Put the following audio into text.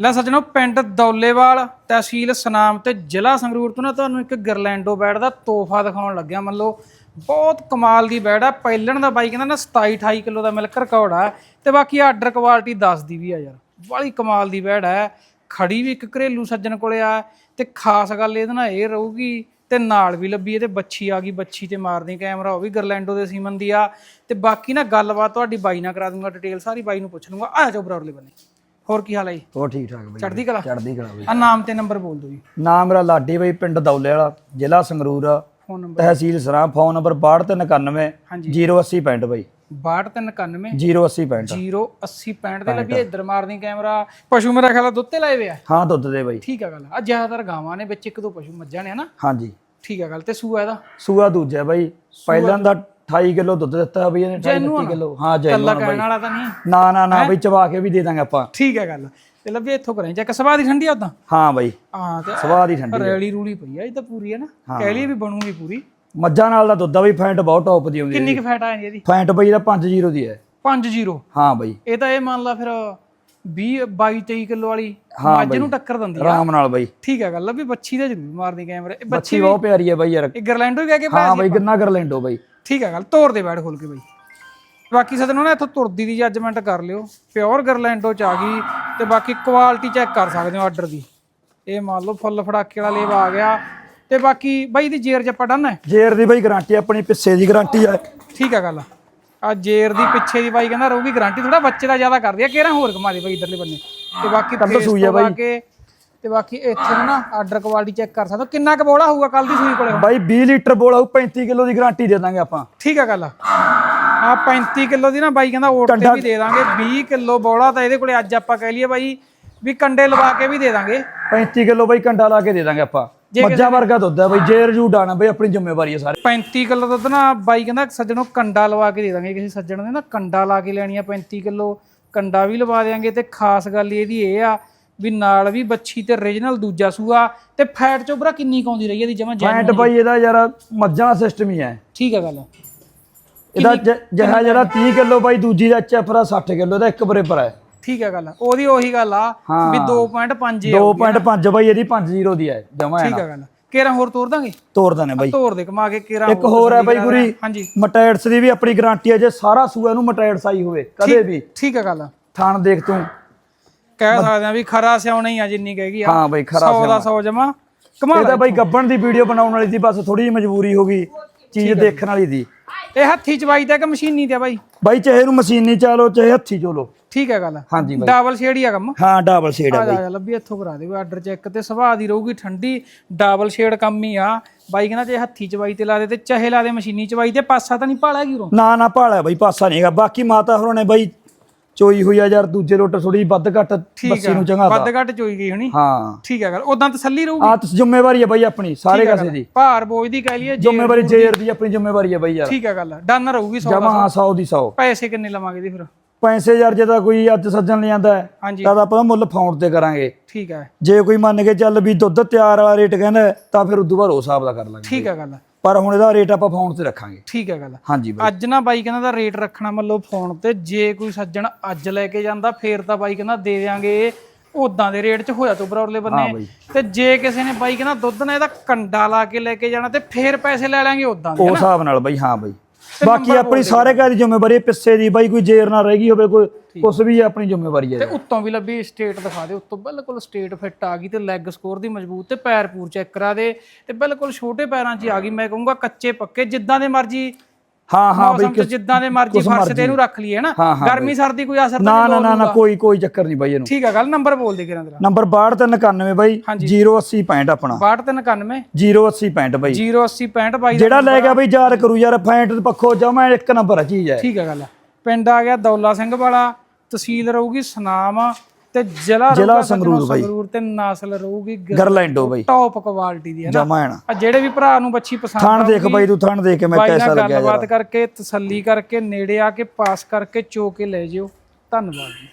ਲੈ ਸੱਜਣੋ, ਪਿੰਡ ਦੌਲੇਵਾਲ ਤਹਿਸੀਲ ਸਨਾਮ ਤੇ ਜ਼ਿਲ੍ਹਾ ਸੰਗਰੂਰ ਤੋਂ ਨਾ ਤੁਹਾਨੂੰ ਇੱਕ ਗਰਲੈਂਡੋ ਬੈਡ ਦਾ ਤੋਹਫਾ ਦਿਖਾਉਣ ਲੱਗਿਆ। ਮੰਨ ਲਓ, ਬਹੁਤ ਕਮਾਲ ਦੀ ਬੈਡ ਆ। ਪਹਿਲਣ ਦਾ ਬਾਈ ਕਹਿੰਦਾ ਨਾ 27 28 ਕਿਲੋ ਦਾ ਮਿਲਕ ਰਿਕਾਰਡ ਆ ਤੇ ਬਾਕੀ ਆਰਡਰ ਕੁਆਲਿਟੀ ਦੱਸਦੀ ਵੀ ਆ ਯਾਰ। ਬੜੀ ਕਮਾਲ ਦੀ ਬੈਡ ਆ। ਖੜੀ ਵੀ ਇੱਕ ਘਰੇਲੂ ਸੱਜਣ ਕੋਲੇ ਆ ਤੇ ਖਾਸ ਗੱਲ ਇਹਦੇ ਨਾਲ ਇਹ ਰਹੂਗੀ ਤੇ ਨਾਲ ਵੀ ਲੱਭੀ ਇਹਦੇ ਬੱਚੀ ਆ ਗਈ ਬੱਚੀ ਤੇ ਮਾਰਦੀ ਕੈਮਰਾ, ਉਹ ਵੀ ਗਰਲੈਂਡੋ ਦੇ ਸੀਮਨ ਦੀ ਆ। ਤੇ ਬਾਕੀ ਨਾ ਗੱਲਬਾਤ ਤੁਹਾਡੀ ਬਾਈ ਨਾਲ ਕਰਾ ਦੂੰਗਾ, ਡਿਟੇਲ ਸਾਰੀ ਬਾਈ ਨੂੰ ਪੁੱਛ ਲੂੰਗਾ। ਆ ਜਾਓ ਬਰਾਬਰਲੇ ਬੰਨੇ। ਹੋਰ ਕੀ ਹਾਲ ਹੈ ਜੀ? ਹੋਰ ਠੀਕ ਠਾਕ ਬਈ। ਚੜ੍ਹਦੀ ਕਲਾ? ਚੜ੍ਹਦੀ ਕਲਾ ਬਈ। ਆ ਨਾਮ ਤੇ ਨੰਬਰ ਬੋਲ ਦਿਓ ਜੀ। ਨਾਮ ਮੇਰਾ ਲਾਡੀ ਬਈ ਪਿੰਡ ਦੌਲੇ ਵਾਲਾ ਜ਼ਿਲ੍ਹਾ ਸੰਗਰੂਰ ਆ, ਫੋਨ ਨੰਬਰ। ਤਹਿਸੀਲ ਸਰਾਂ ਫੋਨ ਨੰਬਰ 6291 ਹਾਂਜੀ। 08065 ਬਈ। 6291 08065 08065 ਦੇ ਲੱਭੀ ਇੱਧਰ ਮਾਰਦੀ ਕੈਮਰਾ। ਪਸ਼ੂ ਮੇਰਾ ਖਿਆਲ ਦੁੱਧ ਤੇ ਲਾਏ ਵੇ ਆ? ਹਾਂ ਦੁੱਧ ਦੇ ਬਈ। ਠੀਕ ਆ ਗੱਲ ਆ। ਜ਼ਿਆਦਾਤਰ ਗਾਵਾਂ ਨੇ ਵਿੱਚ ਇੱਕ ਦੋ ਪਸ਼ੂ ਮੱਝਾਂ ਨੇ ਹਨਾ? ਹਾਂਜੀ। ਠੀਕ ਆ ਗੱਲ। ਤੇ ਸੂਆ ਇਹਦਾ? ਸੂਆ ਦੂਜਾ ਬਈ। ਪਹਿਲਾਂ ਦਾ 28 ਕਿਲੋ ਦੁੱਧ ਦਿੱਤਾ ਬਈ ਇਹਨੇ 28 29 ਕਿਲੋ। ਹਾਂ ਜੈ ਕੱਲਾ ਕਹਿਣ ਵਾਲਾ ਤਾਂ ਨਹੀਂ ਨਾ ਨਾ ਨਾ ਬਈ ਚਵਾ ਕੇ ਵੀ ਦੇ ਦਾਂਗੇ ਆਪਾਂ। ਠੀਕ ਆ ਗੱਲ। ਤੇ ਲੱਭੀ ਇੱਥੋਂ ਕਰਾਂ ਚੈੱਕ ਸਵਾਦ ਦੀ ਠੰਡੀ ਆ ਉਦਾਂ? ਹਾਂ ਬਈ। ਹਾਂ ਤੇ ਸਵਾਦ ਹੀ ਠੰਡੀ ਰੈਲੀ ਰੂਲੀ ਪਈ ਆ ਇਹ ਤਾਂ ਪੂਰੀ ਹੈ ਨਾ। ਕਹਿ ਲਈ ਵੀ ਬਣੂਗੀ ਪੂਰੀ। ਮੱਝਾਂ ਨਾਲ ਦਾ ਦੁੱਧ ਆ ਬਈ ਫੈਂਟ ਬਹੁਤ ਟੌਪ ਦੀ ਆਉਂਦੀ ਹੈ। ਕਿੰਨੀ ਕੁ ਫੈਟ ਆ ਜਾਂਦੀ ਇਹਦੀ? ਫੈਂਟ ਬਈ ਦਾ 5 ਦੀ ਹੈ। 5-0 ਹਾਂ ਬਈ। ਇਹ ਤਾਂ ਇਹ ਮੰਨ ਲਾ ਫਿਰ 20 22 23 ਕਿਲੋ ਵਾਲੀ ਮੱਝ ਨੂੰ ਟੱਕਰ ਦਿੰਦੀ ਆ। ਆਰਾਮ ਨਾਲ ਬਈ। ਠੀਕ ਆ ਗੱਲ ਆ ਵੀ ਬੱਚੀ ਦਾ ਜ਼ਰੂਰ ਮਾਰਦੀ ਕੈਮਰੇ। ਇਹ ਬੱਚੀ ਬਹੁਤ ਪਿਆਰੀ ਹੈ ਬਈ ਯਾਰ। ਇਹ ਗਰਲੈਂਡੋ ਹੀ ਕਹਿ ਕੇ ਹਾਂ ਬਈ ਕਿੰਨਾ ਕਰ ਲੈਂਡੋ ਬਈ। ਠੀਕ ਆ ਗੱਲ ਤੋੜ ਦੇ ਬੈਠ ਖੋਲ ਕੇ ਬਈ। ਬਾਕੀ ਸਦਨੋਂ ਨਾ ਇੱਥੋਂ ਤੁਰਦੀ ਦੀ ਜੱਜਮੈਂਟ ਕਰ ਲਿਓ ਪਿਓਰ ਗਰਲੈਂਡੋ ਚ ਆ ਗਈ ਤੇ ਬਾਕੀ ਕੁਆਲਿਟੀ ਚੈੱਕ ਕਰ ਸਕਦੇ ਹੋ ਆਰਡਰ ਦੀ। ਇਹ ਮੰਨ ਲਓ ਫੁੱਲ ਫੜਾਕੇ ਵਾਲਾ ਲੇਵਾ ਆ ਗਿਆ ਤੇ ਬਾਕੀ ਬਾਈ ਦੀ ਜੇਰ ਜੱਪਾ ਡਨ ਹੈ? ਜੇਰ ਦੀ ਬਈ ਗਾਰੰਟੀ ਆਪਣੀ ਪਿੱਛੇ ਦੀ ਗਾਰੰਟੀ ਹੈ ਠੀਕ ਆ ਗੱਲ। ਆ ਜੇਰ ਦੀ ਪਿੱਛੇ ਦੀ ਬਾਈ ਕਹਿੰਦਾ ਰਹੂਗੀ ਗਾਰੰਟੀ ਥੋੜਾ ਬੱਚੇ ਦਾ ਜ਼ਿਆਦਾ ਕਰਦੀ ਆ ਕਿਹੜਾ ਹੋਰ ਕਮਾ ਦੇ ਬਾਈ ਇਧਰਲੇ ਬੰਨੇ। ਤੇ ਬਾਕੀ ਫੇਸ ਸੂਈ ਆ ਤੋਂ ਕੇ ਤੇ ਬਾਕੀ ਇੱਥੇ ਨੂੰ ਆਰਡਰ ਕੁਆਲਿਟੀ ਚੈੱਕ ਕਰ ਸਕਦੇ। ਹੋ ਕਿੰਨਾ ਕੁ ਬੋਲਾ ਹੋਊਗਾ ਕੱਲ ਦੀ ਸੂਈ ਕੋਲੇ? ਬਾਈ 20 ਲੀਟਰ ਬੋਲ ਆਊ 35 ਕਿਲੋ ਦੀ ਗਾਰੰਟੀ ਦੇ ਦਾਂਗੇ ਆਪਾਂ। ਠੀਕ ਆ ਗੱਲ। ਆ 35 ਕਿਲੋ ਦੀ ਨਾ ਬਾਈ ਕਹਿੰਦਾ ਓਟ ਤੇ ਵੀ ਦੇ ਦਾਂਗੇ। 20 ਕਿਲੋ ਬੋਲਾ ਤਾਂ ਇਹਦੇ ਕੋਲੇ ਅੱਜ ਆਪਾਂ ਕਹਿ ਲਈਏ ਬਾਈ ਵੀ ਕੰਡੇ ਲਵਾ ਕੇ ਵੀ ਦੇ ਦਾਂਗੇ। 35 ਕਿਲੋ ਬਾਈ ਕੰਡਾ ਲਾ ਕੇ ਦੇ ਦਾਂਗੇ ਆਪਾਂ। ਮੱਝਾਂ ਵਰਗਾ ਦੁੱਧ ਹੈ ਬਾਈ ਜੂ ਡਾਣਾ ਬਾਈ ਆਪਣੀ ਜ਼ਿੰਮੇਵਾਰੀ ਹੈ ਸਾਰੇ। 35 ਕਿਲੋ ਦੁੱਧ ਨਾ ਬਾਈ ਕਹਿੰਦਾ ਸੱਜਣੋਂ ਕੰਡਾ ਲਵਾ ਕੇ ਦੇ ਦਾਂਗੇ। ਕਿਸੇ ਸੱਜਣ ਨੇ ਨਾ ਕੰਡਾ ਲਾ ਕੇ ਲੈਣੀ ਆ 35 ਕਿਲੋ ਕੰਡਾ ਵੀ ਲਵਾ ਦੇਾਂਗੇ ਤੇ ਖਾਸ ਗੱਲ ਇਹਦੀ ਇਹ ਆ ਵੀ ਨਾਲ ਵੀ ਬੱਚੀ ਤੇ ਓਰੀਜਨਲ ਦੂਜਾ ਸੂਆ ਤੇ ਫੈਟ ਚੋਬਰਾ ਕਿੰਨੀ ਕਾਉਂਦੀ ਰਹੀ ਇਹਦੀ ਜਮਾ ਫੈਂਟ ਬਾਈ ਇਹਦਾ ਯਾਰ ਮੱਝਾਂ ਦਾ ਸਿਸਟਮ ਹੀ ਹੈ। ਠੀਕ ਆ ਗੱਲ। ਇਹਦਾ ਜਿਹੜਾ ਜਿਹੜਾ 30 ਕਿਲੋ ਬਾਈ ਦੂਜੀ ਦਾ ਚੈਫਰਾ 60 ਕਿਲੋ ਦਾ ਇੱਕ ਬਰਾਬਰ ਹੈ। ਠੀਕ ਆ ਗੱਲ ਉਹਦੀ ਉਹੀ ਗੱਲ ਆ ਵੀ 2.5 ਆ 2.5 ਬਾਈ ਇਹਦੀ 50 ਦੀ ਹੈ ਜਮਾ ਹੈ ਠੀਕ ਆ ਗੱਲ ਕੇਰਾ ਹੋਰ ਤੋਰ ਦਾਂਗੇ? ਤੋਰਦਾ ਨੇ ਬਾਈ। ਤੋਰ ਦੇ ਕਮਾ ਕੇ ਕੇਰਾ ਇੱਕ ਹੋਰ ਹੈ ਬਾਈ ਗੁਰੀ ਹਾਂਜੀ। ਮਟੈਟਸ ਦੀ ਵੀ ਆਪਣੀ ਗਾਰੰਟੀ ਹੈ ਜੇ ਸਾਰਾ ਸੂਆ ਨੂੰ ਮਟੈਟਸ ਆਈ ਹੋਵੇ ਕਦੇ ਵੀ। ਠੀਕ ਆ ਗੱਲ। ਥਾਣ ਦੇਖ ਤੂੰ। ਕਹਿ ਸਕਦੇ ਆ ਵੀ ਖਰਾ ਸਿਆਉਣਾ ਹੀ ਆ ਜਿੰਨੀ ਕਹੇਗੀ ਆ। ਹਾਂ ਬਾਈ ਖਰਾ 100 ਦਾ 100 ਜਮਾ। ਕਮਾ ਇਹਦਾ ਬਾਈ ਗੱਬਣ ਦੀ ਵੀਡੀਓ ਬਣਾਉਣ ਵਾਲੀ ਸੀ ਬਸ ਥੋੜੀ ਜਿਹੀ ਮਜਬੂਰੀ ਹੋ ਗਈ ਚੀਜ਼ ਦੇਖਣ ਵਾਲੀ ਦੀ। ਇਹ ਹੱਥੀ ਚਵਾਈ ਤੇ ਕਿ ਮਸ਼ੀਨੀ ਤੇ ਬਾਈ? ਬਾਈ ਚਾਹੇ ਇਹਨੂੰ ਮਸ਼ੀਨੀ ਚਾਲੋ ਚਾਹੇ ਹੱਥੀ ਚੋਲੋ। ਠੀਕ ਹੈ ਗੱਲ। ਹਾਂਜੀ ਬਾਈ। ਡਬਲ ਸ਼ੇਡ ਹੀ ਆ ਕੰਮ। ਹਾਂ ਡਬਲ ਸ਼ੇਡ ਆ ਬਾਈ। ਜਾ ਲੱਭੀ ਇੱਥੋਂ ਕਰਾ ਦੇ ਆਰਡਰ ਚੈੱਕ ਤੇ ਸੁਭਾਅ ਦੀ ਰਹੂਗੀ ਠੰਡੀ ਡਬਲ ਸ਼ੇਡ ਕੰਮ ਹੀ ਆ। ਬਾਈ ਕਹਿੰਦਾ ਜੇ ਹੱਥੀ ਚਵਾਈ ਤੇ ਲਾ ਦੇ ਤੇ ਚਾਹੇ ਲਾ ਦੇ ਮਸ਼ੀਨੀ ਚਵਾਈ ਤੇ ਪਾਸਾ ਤਾਂ ਨਹੀਂ ਹੈਗੀ ਉਰੋਂ? ਨਾ ਨਾ ਭਾਲਿਆ ਬਾਈ ਪਾਸਾ ਨਹੀਂਗਾ ਬਾਕੀ ਮਾਤਾ ਹੋਰਾਂ ਨੇ ਬਾਈ ਚੋਈ ਹੋਈ ਆ ਯਾਰ ਦੂਜੇ ਲੋਟ ਥੋੜੀ ਵੱਧ ਘੱਟ ਬੱਸੀ ਨੂੰ ਚੰਗਾ ਵੱਧ ਘੱਟ ਚੋਈ ਗਈ ਹੋਣੀ? ਹਾਂ। ਠੀਕ ਹੈ ਗੱਲ ਉਦਾਂ ਤਸੱਲੀ ਰਹੂਗੀ? ਆ ਤਾਂ ਜ਼ਿੰਮੇਵਾਰੀ ਹੈ ਬਾਈ ਆਪਣੀ ਸਾਰੇ ਕਾਸੇ ਦੀ। ਭਾਰ ਬੋਝ ਦੀ ਕਹਿ ਲਈਏ ਜ਼ਿੰਮੇਵਾਰੀ ਜੇਰ ਦੀ ਆਪਣੀ ਜ਼ਿੰਮੇਵਾਰੀ ਹੈ ਬਾਈ ਯਾਰ। ਠੀਕ ਹੈ ਗੱਲ ਡਨ ਰਹੂਗੀ 100 ਜਮਾ ਹਾਂ 100 ਦੀ 100 ਪੈਸੇ ਕਿੰਨੇ ਲਵਾਂਗੇ ਦੀ ਫਿਰ? ਪੈਸੇ ਯਾਰ ਜੇ ਤਾਂ ਕੋਈ ਅੱਜ ਸੱਜਣ ਲੈ ਜਾਂਦਾ ਹੈ, ਹਾਂਜੀ। ਤਾਂ ਆਪਾਂ ਮੁੱਲ ਫਾਉਣ ਤੇ ਕਰਾਂਗੇ। ਠੀਕ ਹੈ ਜੇ ਕੋਈ ਮੰਨ ਕੇ ਚੱਲ ਵੀ ਦੁੱਧ ਤਿਆਰ ਵਾਲਾ ਰੇਟ ਕਹਿੰਦਾ ਤਾਂ ਫਿਰ ਉਦੋਂ ਬਾਅਦ ਉਸ ਹਿਸਾਬ ਦਾ ਕਰ ਲਾਂਗੇ ਠੀਕ ਹੈ ਗੱਲ। ਪਰ ਹੁਣ ਇਹਦਾ ਰੇਟ ਆਪਾਂ ਫਾਉਣ ਤੇ ਰੱਖਾਂਗੇ। ਠੀਕ ਹੈ ਗੱਲ। ਹਾਂਜੀ ਬਾਈ। ਅੱਜ ਨਾ ਬਾਈ ਕਹਿੰਦਾ ਦਾ ਰੇਟ ਰੱਖਣਾ ਮਤਲਬ ਫੋਨ ਤੇ ਜੇ ਕੋਈ ਸੱਜਣ ਅੱਜ ਲੈ ਕੇ ਜਾਂਦਾ ਫੇਰ ਤਾਂ ਬਾਈ ਕਹਿੰਦਾ ਦੇ ਦਿਆਂਗੇ। ਉਦਾਂ ਦੇ ਰੇਟ 'ਚ ਹੋਇਆ ਤੋਂ ਬਰੌਰਲੇ ਹਾਂ ਬੰਨੇ। ਤੇ ਜੇ ਕਿਸੇ ਨੇ ਬਾਈ ਕਹਿੰਦਾ ਦੁੱਧ ਨੇ ਇਹਦਾ ਕੰਡਾ ਲਾ ਕੇ ਲੈ ਕੇ ਜਾਣਾ ਤੇ ਫੇਰ ਪੈਸੇ ਲੈ ਲਾਂਗੇ ਉਦਾਂ ਦੇ ਉਸ ਹਿਸਾਬ ਨਾਲ ਬਾਈ ਹਾਂ ਬਾਈ। ਬਾਕੀ ਆਪਣੀ ਸਾਰੇ ਘਰ ਦੀ ਜ਼ਿੰਮੇਵਾਰੀ ਪਿੱਛੇ ਦੀ ਬਾਈ ਕੋਈ ਜੇਰ ਨਾ ਰਹਿ ਗਈ ਹੋਵੇ ਕੋਈ ਕੁਛ ਵੀ ਆਪਣੀ ਜ਼ਿੰਮੇਵਾਰੀ ਤੇ ਹੈ ਉੱਤੋਂ ਵੀ ਲੱਭੀ ਸਟੇਟ ਦਿਖਾ ਦੇ ਉੱਤੋਂ ਬਿਲਕੁਲ ਸਟੇਟ ਫਿੱਟ ਆ ਗਈ ਤੇ ਲੈਗ ਸਕੋਰ ਦੀ ਮਜ਼ਬੂਤ ਤੇ ਪੈਰ ਪੂਰ ਚੈੱਕ ਕਰਾ ਦੇ ਤੇ ਬਿਲਕੁਲ ਛੋਟੇ ਪੈਰਾਂ 'ਚ ਆ ਗਈ। ਮੈਂ ਕਹੂੰਗਾ ਕੱਚੇ ਪੱਕੇ ਜਿੱਦਾਂ ਦੇ ਮਰਜ਼ੀ ਹਾਂ ਹਾਂ ਬਾਈ 'ਚ ਜਿੱਦਾਂ ਦੇ ਮਰਜ਼ੀ ਫਰਸ਼ ਤੇ ਇਹਨੂੰ ਰੱਖ ਲਈਏ ਨਾ ਗਰਮੀ ਸਰਦੀ ਕੋਈ ਅਸਰ ਤਾਂ ਨਾ ਨਾ ਕੋਈ ਕੋਈ ਚੱਕਰ ਨਹੀਂ ਬਾਈ ਇਹਨੂੰ। ਠੀਕ ਆ ਗੱਲ ਨੰਬਰ ਬੋਲ ਦੇ ਕਿਰਾਂ ਤੇਰਾ ਨੰਬਰ 6291 ਬਾਈ 08065 ਆਪਣਾ। 6291 08065 ਬਾਈ। 08065 ਬਾਈ ਜਿਹੜਾ ਲੈ ਗਿਆ ਬਈ ਯਾਰ ਕਰੂ ਯਾਰ ਫੈਂਟ ਪੱਖੋ ਜਮਾ ਇੱਕ ਨੰਬਰ ਆ ਚੀਜ਼ ਹੈ। ਠੀਕ ਆ ਗੱਲ ਪਿੰਡ ਆ ਗਿਆ ਦੌਲਾ ਸਿੰਘ ਵਾਲਾ ਤਹਿਸੀਲ ਰਹੂਗੀ ਸਨਾਮ ਤੇ ਜ਼ਿਲ੍ਹਾ ਜ਼ਿਲ੍ਹਾ ਸੰਗਰੂਰ ਬਾਈ। ਸੰਗਰੂਰ ਤੇ ਨਸਲ ਰਹੂਗੀ ਗਰਲੈਂਡੋ ਬਾਈ। ਟੌਪ ਕੁਆਲਿਟੀ ਦੀ ਹੈ ਨਾ। ਆ ਜਿਹੜੇ ਵੀ ਭਰਾ ਨੂੰ ਬੱਚੀ ਪਸੰਦ ਥਾਣ ਦੇਖ ਬਾਈ ਤੂੰ ਥਾਣ ਦੇਖ ਕੇ ਮੈਂ ਕੈਸਾ ਲੱਗਿਆ ਗੱਲਬਾਤ ਕਰਕੇ ਤਸੱਲੀ ਕਰਕੇ ਨੇੜੇ ਆ ਕੇ ਪਾਸ ਕਰਕੇ ਚੋ ਕੇ ਲੈ ਜਿਓ। ਧੰਨਵਾਦ ਜੀ।